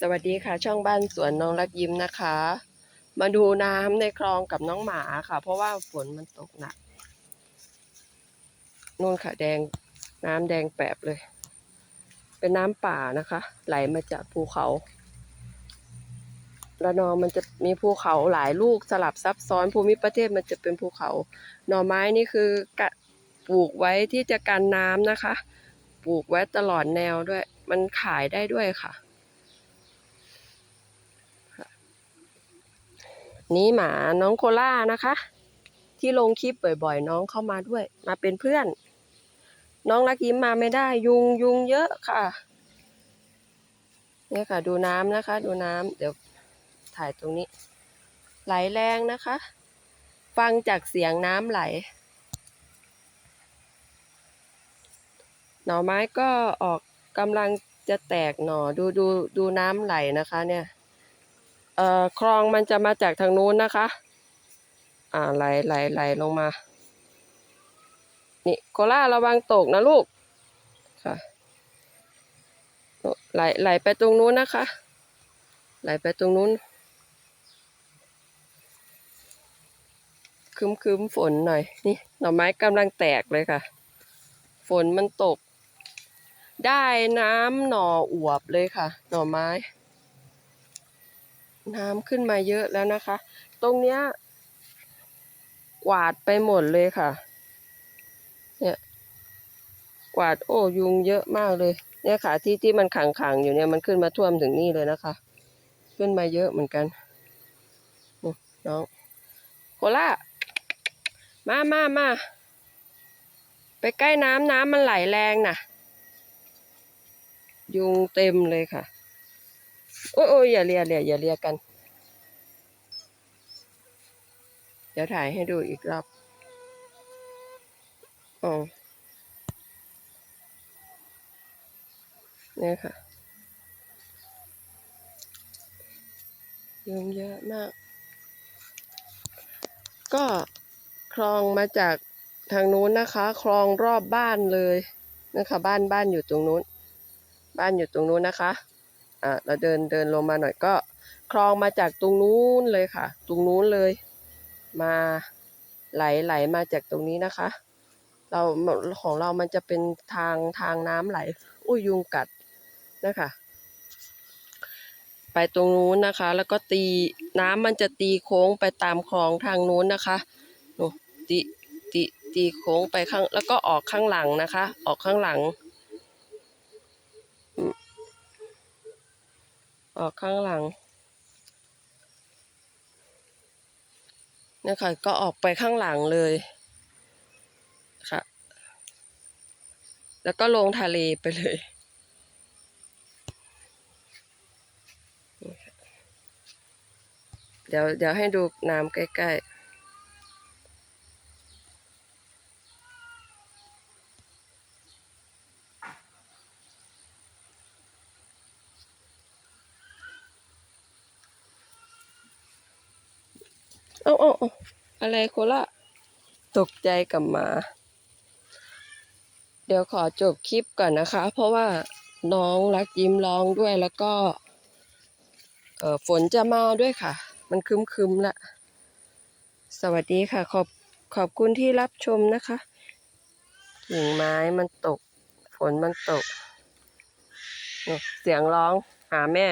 สวัสดีค่ะ ช่องบ้านสวนน้องรักยิ้มนะคะ มาดูน้ำในคลองกับน้องหมาค่ะ เพราะว่าฝนมันตกหนักนู่นค่ะแดงน้ำแดงแปบเลย เป็นน้ำป่านะคะ ไหลมาจากภูเขาระนองมันจะมีภูเขาหลายลูกสลับซับซ้อนภูมิประเทศมันจะเป็นภูเขา หน่อไม้นี่คือกะปลูกไว้ที่จะกันน้ำนะคะ ปลูกไว้ตลอดแนวด้วย มันขายได้ด้วยค่ะ นี่หมาน้องโคล่านะคะ ที่ลงคลิปบ่อยๆ น้องเข้ามาด้วย มาเป็นเพื่อน น้องรักยิ้มมาไม่ได้ ยุงยุงเยอะค่ะเนี่ยค่ะ ดูน้ำนะคะ ดูน้ำเดี๋ยวถ่ายตรงนี้ ไหลแรงนะคะ ฟังจากเสียงน้ำไหล หน่อไม้ก็ออกกำลังจะแตกหน่อดูดูดูน้ำไหลนะคะเนี่ย เอ่อคลองมันจะมาจากทางนู้นนะคะ อ่าไหลไหลไหลลงมา นี่โคล่าระวังตกนะลูกค่ะไหลไหลไปตรงนู้นนะคะ ไหลไปตรงนู้นคึมคึมฝนหน่อย นี่หน่อไม้กำลังแตกเลยค่ะ ฝนมันตก ได้น้ำหน่ออวบเลยค่ะ หน่อไม้ น้ำขึ้นมาเยอะแล้วนะคะ ตรงเนี้ยกวาดไปหมดเลยค่ะ เนี่ย กวาดโอ้ยุงเยอะมากเลย เนี่ยค่ะที่ที่มันขังขังๆอยู่เนี่ยมันขึ้นมาท่วมถึงนี่เลยนะคะ ขึ้นมาเยอะเหมือนกันน้องโคล่ามามามาไปใกล้น้ำน้ำมันไหลแรงน่ะ ยุงเต็มเลยค่ะ โอ้ยโอ้ยอย่าเลียเลียอย่าเลียกัน เดี๋ยวถ่ายให้ดูอีกรอบอ๋อเนี่ยค่ะยุงเยอะมาก ก็คลองมาจากทางนู้นนะคะ คลองรอบบ้านเลยนะคะ บ้านบ้านอยู่ตรงนู้น บ้านอยู่ตรงนู้นนะคะ อ่าเราเดินเดินลงมาหน่อยก็คลองมาจากตรงนู้นเลยค่ะ ตรงนู้นเลย มาไหลไหลมาจากตรงนี้นะคะ เราของเรามันจะเป็นทางทางน้ำไหล อุ้ยยุงกัดนะคะไปตรงนู้นนะคะ แล้วก็ตีน้ำมันจะตีโค้งไปตามคลองทางนู้นนะคะตีตีตีโค้งไปข้างแล้วก็ออกข้างหลังนะคะ ออกข้างหลัง ออกข้างหลังเนี่ยค่ะก็ออกไปข้างหลังเลยค่ะ แล้วก็ลงทะเลไปเลย เดี๋ยวเดี๋ยวให้ดูน้ำใกล้ ๆ เอ้าเอ้าเอ้าอะไรโคล่ะตกใจกับหมา เดี๋ยวขอจบคลิปก่อนนะคะ เพราะว่าน้องรักยิ้มร้องด้วยแล้วก็ เออฝนจะมาด้วยค่ะ มันครึมๆละ สวัสดีค่ะ ขอบขอบคุณที่รับชมนะคะกิ่งไม้มันตก ฝนมันตกเนี่ยเสียงร้องหาแม่